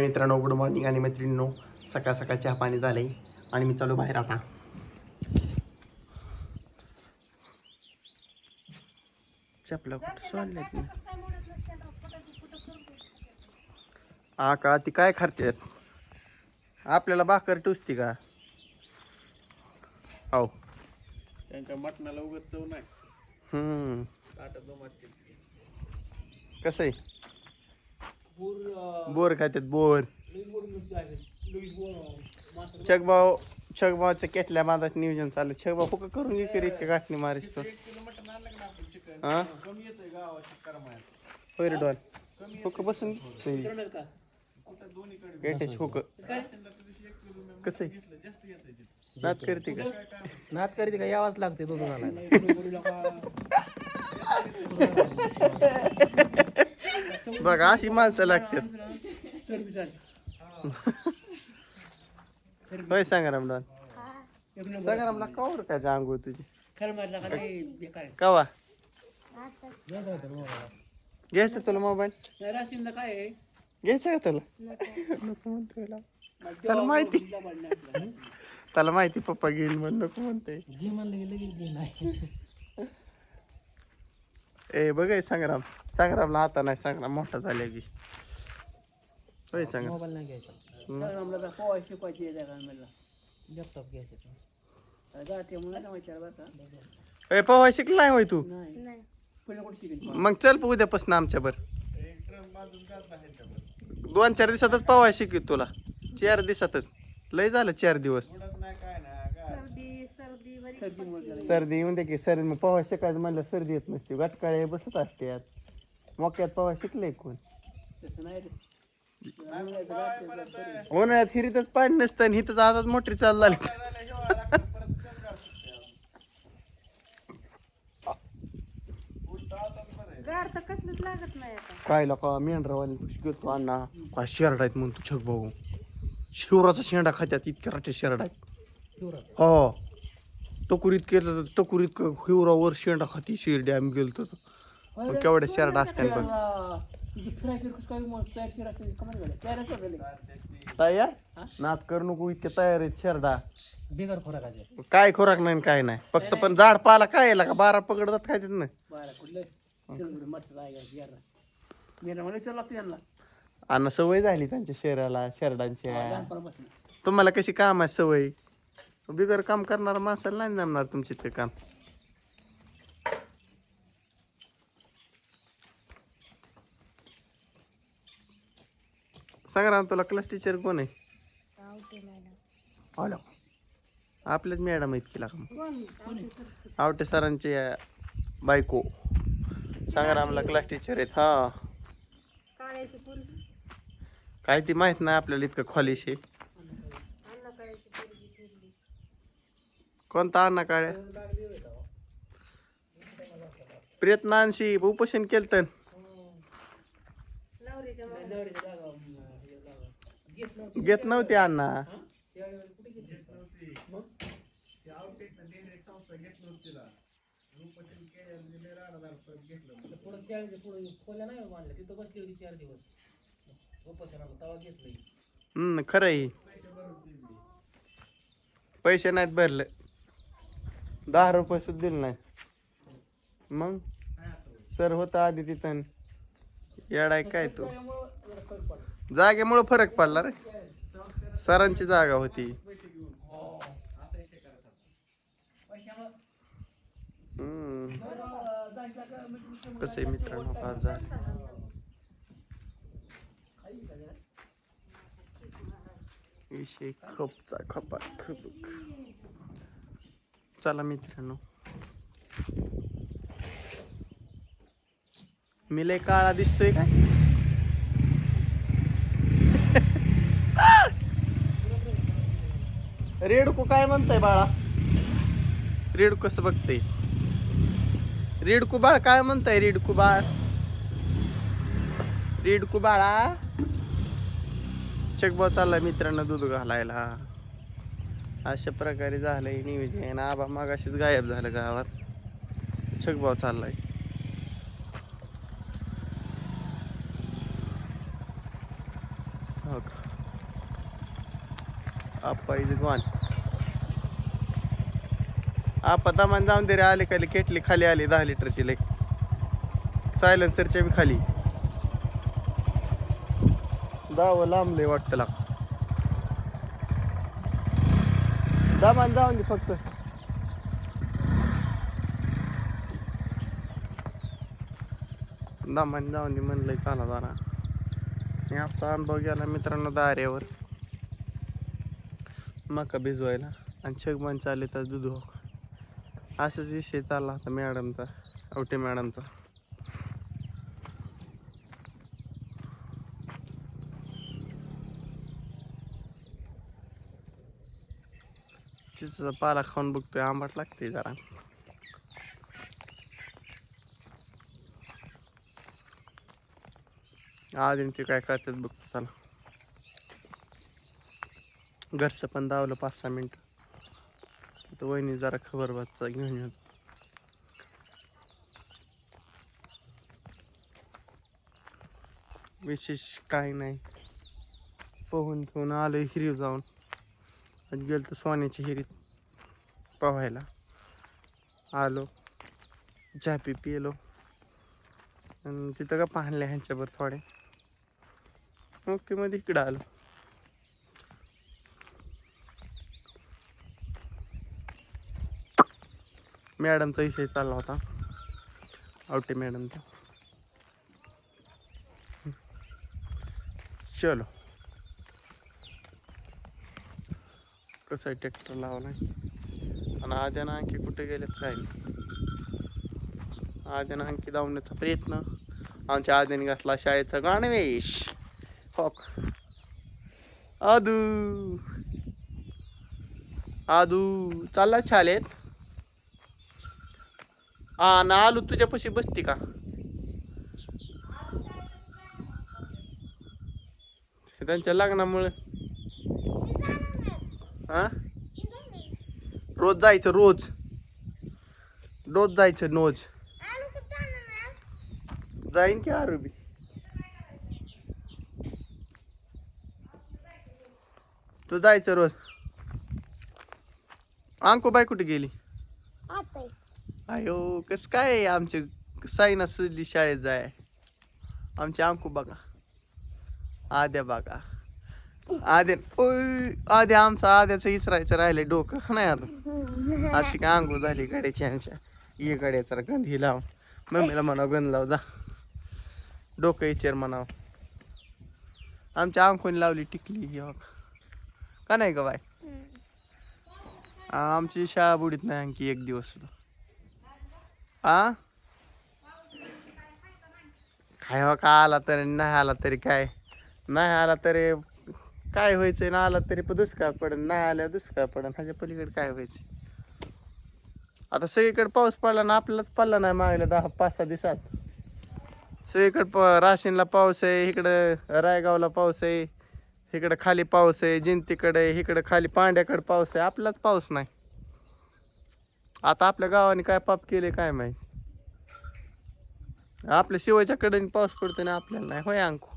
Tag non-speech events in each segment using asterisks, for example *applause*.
मित्रांनो good morning आणि मैत्रिणींनो सकाळ सकाळ चहा पाणी झालंय आणि मी चालू बाहेर आता चपला हा का ती काय खातेत आपल्याला भाकर टुसती का हो त्यांच्या मटणाला उगत चव नाही कसं आहे बोर खात्यात बोर. छगभाऊ छगभाऊच्या केटल्या बांधात नियोजन चालू छगभाऊ फुक करून घे करीत का गाठणी मारिस तो. हा? डॉल. फुक बसून गेटेच फुक. कसं आहे? घेतलं जास्त येतंय तिथं. नात करते का? नात करीत का? यावाच लागते घालायला *laughs* बघा अशी माणसं लागतात. होय संग्राम डॉल संग्रामला कवर काय जांगू तुझी कवा? घ्यायचं तुला मोबाईल? काय आहे? घ्यायचं का तुला. त्याला माहिती. त्याला माहिती पप्पा घेईल म्हण नको म्हणते जी म्हणलं की लगेच घे नाही ए बघ हे संग्राम. संग्रामला आता नाही संग्राम मोठा झाला की. होय संग्राम. मोबाईल नाही घ्यायचा. आम्हाला पोहा शिकवायची आहे त्या कामाला लॅपटॉप घ्यायचे जाते म्हणून ना विचार बरं का. ए पवा शिकलाय होय तू? मग चल उद्यापासून आमच्या बर. दोन चार दिवसातच पवा शिकवीत तुला. चार दिवसातच. लय झालं चार दिवस. सर्दी येऊन दे की सर्दी. मग पवा शिकायचं म्हणलं सर्दी येत नसते. गटकाळे बसत असतात मोक्यात पवा शिकले कोण? उन्हाळ्यात हिरीतच पाणी नसतं आणि हिथंच आताच मोटरी चालू झाली तर काय लोका मेंढरावाली शिकवतो अण्णा? काय शेरड आहेत तू छग भाऊ. शिवराचा शेंडा खात्यात इतके राटे शेरड आहेत. हो. टकुरीत केलं तर टकुरीत हिवरावर शेंडा खाती शिरडी आम्ही गेलो तर मग केवढ्या शेरडा चारच वाजले तयार नात करू. नको इतके तयार आहेत शेरडा. बिगर खोराकाचे काय खोराक नाही आणि काय नाही. फक्त पण झाड पाला काय याला का? बारा पकडतात काय तिथं यांना. अन्न सवय झाली त्यांच्या शहराला शेरडांच्या. तुम्हाला कशी काम आहे सवय? बिगर काम करणारा माणसाला नाही जमणार तुमचे ते काम. सांगा राम तुला क्लास टीचर कोण आहे? हॅलो. आपल्याच मॅडम आहेत केला का आवटे सरांचे बायको. संग्रामला क्लास टीचर आहेत. हा. काय ती माहीत नाही आपल्याला इतकं खॉलिश. आहे कोणता अन्ना काळ्या प्रयत्नांशी उपोषण केलं घेत नव्हते अण्णा. पुढे शाळेचे पुढे खोल्या नाही मांडल्या तिथं बसली होती चार दिवस उपोषणाला तवा घेतलं हम्म खरं आहे. पैसे नाहीत भरले. दहा रुपये सुद्धा दिले नाही मग? सर होता आधी तिथं. येडाय काय तू? जागेमुळं फरक पडला रे. सरांची जागा होती. कसे मित्रांनो पाच विषय खपचा खपा खप चला मित्रांनो. मी लय काळा दिसतोय काय? रेडको काय म्हणताय बाळा? रेडको कसं बघतय? रेडकू बाळ काय म्हणताय रेडकू बाळ? रेडकू बाळा? चकबा चाललाय मित्रांनो दूध घालायला. अशा प्रकारे झालंय नियोजन. आबा मागाशीच गायब झालं गावात. छगभाव चाललाय. हो का आप्पा इज गॉन आप्पा दमान जाऊन दे रे आले खाली केटली खाली आली दहा लिटरची लेक सायलन्सरच्या बी खाली. दावं लांबले वाटतं लाग दमान जाऊन दे फक्त. दमान जाऊन दे म्हणलंय चाला जरा. मी आमचा अनुभव गेला मित्रांनो दाऱ्यावर. मका भिजवायला आणि छगमान चालले तर दूध असंच असाच विषय चालला होता मॅडमचा आवटे मॅडमचा चिचा पाला खाऊन बघतोय आंबट लागते जरा. आधी ते काय करतात बघतो चला. घरचं पण दावलं पाच सहा मिनटं. तर वहिनी जरा खबर बातचा घेऊन येतो विशेष काही नाही. पोहून ठेवून आलं हिरीव जाऊन. आज गेलो तर सोन्याची हिरीत. पोहायला. आलो. झापी पिलो. आणि तिथं का पाहले ह्यांच्यावर थोडे. ओके मध्ये इकडं आलो. मॅडमचा विषय चालला होता. आवटे मॅडमचा चलो. कसं आहे ट्रॅक्टर लावला आणि आद्यानं आणखी कुठे गेलेत काय? नाही आद्यानं आणखी धावण्याचा प्रयत्न. आमच्या आद्याने घातला शाळेचा गणवेश. हॉक आदू. आदू चालला शाळेत? हा ना आलू तुझ्यापाशी बसती का? त्यांच्या लग्नामुळे. हा रोज जायचं रोज. रोज जायचं रोज. जाईन की आरुबी तू जायचं रोज. अंकुबाई कुठे गेली? अयो कस काय आमचे साईना सजली शाळेत जाय. आमचे अंकू बघा. आद्या बघा. आद्या ओय आद्या आमचा आद्याचं इसरायचं राहिले डोकं. नाही आता. अशी काय अंघोळ झाली गाड्याची आमच्या. ये गाड्याचा गंधी लाव. मम्मीला म्हणाव गंध लाव जा. डोकं इचेर म्हणाव. आमच्या अंखून लावली टिकली ही का नाही ग बाय आमची शाळा बुडीत नाही आणखी एक दिवस सुद्धा. आ? खायवा का आला तरी नाही आला तरी काय? नाही आला तरी काय व्हायचंय? ना आला तरी पण दुष्काळ पडन नाही आल्यावर दुष्काळ पडन. ह्याच्या पलीकडे काय व्हायचं आता सगळीकडे पाऊस पडला ना आपल्यालाच पडला नाही मागल्या दहा पाच सहा दिवसात. सगळीकडे प राशीनला पाऊस आहे इकडं रायगावला पाऊस आहे इकडं खाली पाऊस आहे जिंतीकडे इकडं खाली पांड्याकडे पाऊस आहे आपलाच पाऊस नाही. आता आपल्या गावाने काय पाप केले काय माहीत? आपल्या शिवाच्या कडेने पाऊस पडतो ना आपल्याला नाही होय अंकू?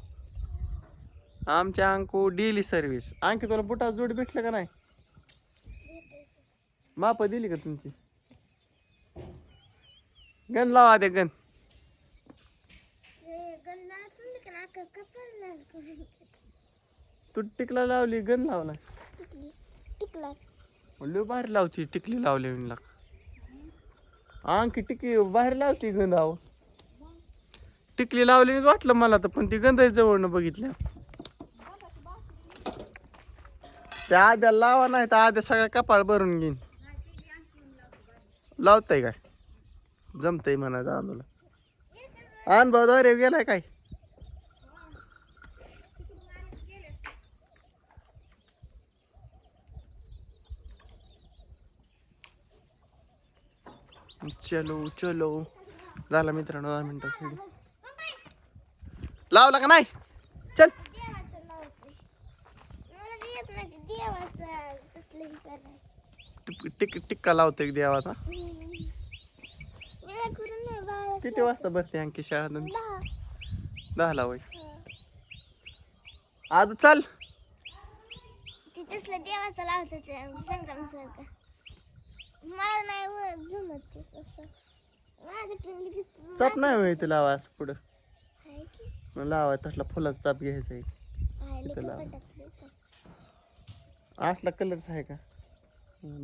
आमच्या अंकू डेली सर्व्हिस आणखी तुला बुटा जोडी भेटलं का नाही? माप दिली का तुमची? गण लावा दे गण तू टिकला लावली गण लावला. लय बाहेर लावती टिकली लावली म्हणला. आणखी टिकली बाहेर लावती गंध आहो टिकली लावली वाटलं मला तर पण ती गंध जवळनं बघितल्या. त्या आद्या लावा नाही तर आद्या सगळ्या कपाळ भरून घेईन. लावताय काय? जमतय म्हणायचं आंदोलन अनुभव दौरे गेलाय काय? चलो चलो. झाला मित्रांनो दहा मिनिटं. लावला का नाही? चल. टिक टिक टिक्का लावतो एक देवाचा. किती वाजता भरते आणखी शाळा तुमची? दहाला होय. आज चाल. ती तसलं देवाचं लावत संग्राम सारखं मला नाही जमत ते चाप नाही माहिती लावा असं पुढं. लावा तसला फुलाचा चाप घ्यायचा आहे. तिथं लाव. असला कलरचा आहे का?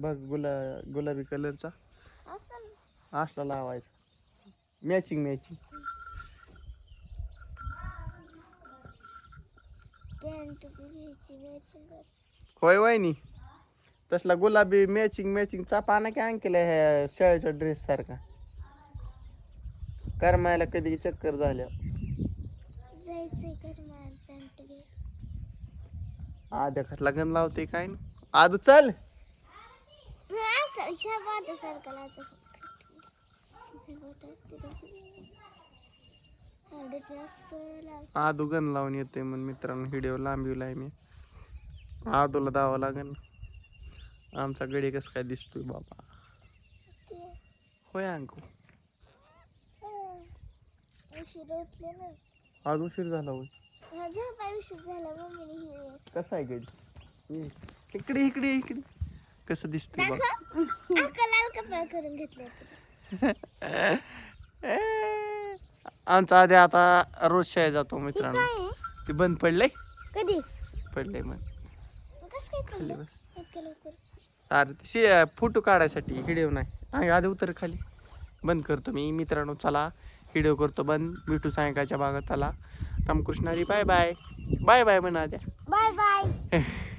बघ गुला गुलाबी कलरचा असं. ना. असला लावायचा. मॅचिंग मॅचिंग पॅन्ट बी घ्यायची मॅचिंगच होय वहिनी. तसला गुलाबी मॅचिंग मॅचिंग चाप आणा की आणकेला ह्या शाळेच्या ड्रेस सारखा? करमायला कधी चक्कर झाल्या जायचंय कर मला पॅन्ट घे आद्या गण लावते काय ना? आदू चल. आदू गण लावून येते मग मित्रांनो. व्हिडिओ लांबीलाय मी. आदूला दावा लागेल आमचा गडी कसं काय दिसतोय बाबा. होय अंकू? हं. उशीर उठले ना. आज उशीर झाला होय. उशीर झाला मम्मीने कसा आहे गडी. इकडे इकडे इकडे. कसं दिसतंय बघ. अक्का लाल कपडा करून घेतले *laughs* आमचा आधी आता रोज शाळेत जातो मित्रांनो. ते बंद पडलंय? कधी? पडलंय मग कसं काय खाली बस. इतक्या लवकर. अरे ते शे फोटो काढायसाठी व्हिडिओ नाही. आधी उतर खाली. बंद करतो मी. मित्रांनो चला. व्हिडिओ करतो. बंद. भेटू सायंकाळच्या भागात. चला. रामकृष्णारी बाय बाय बाय बाय म्हणा द्या बाय बाय *laughs*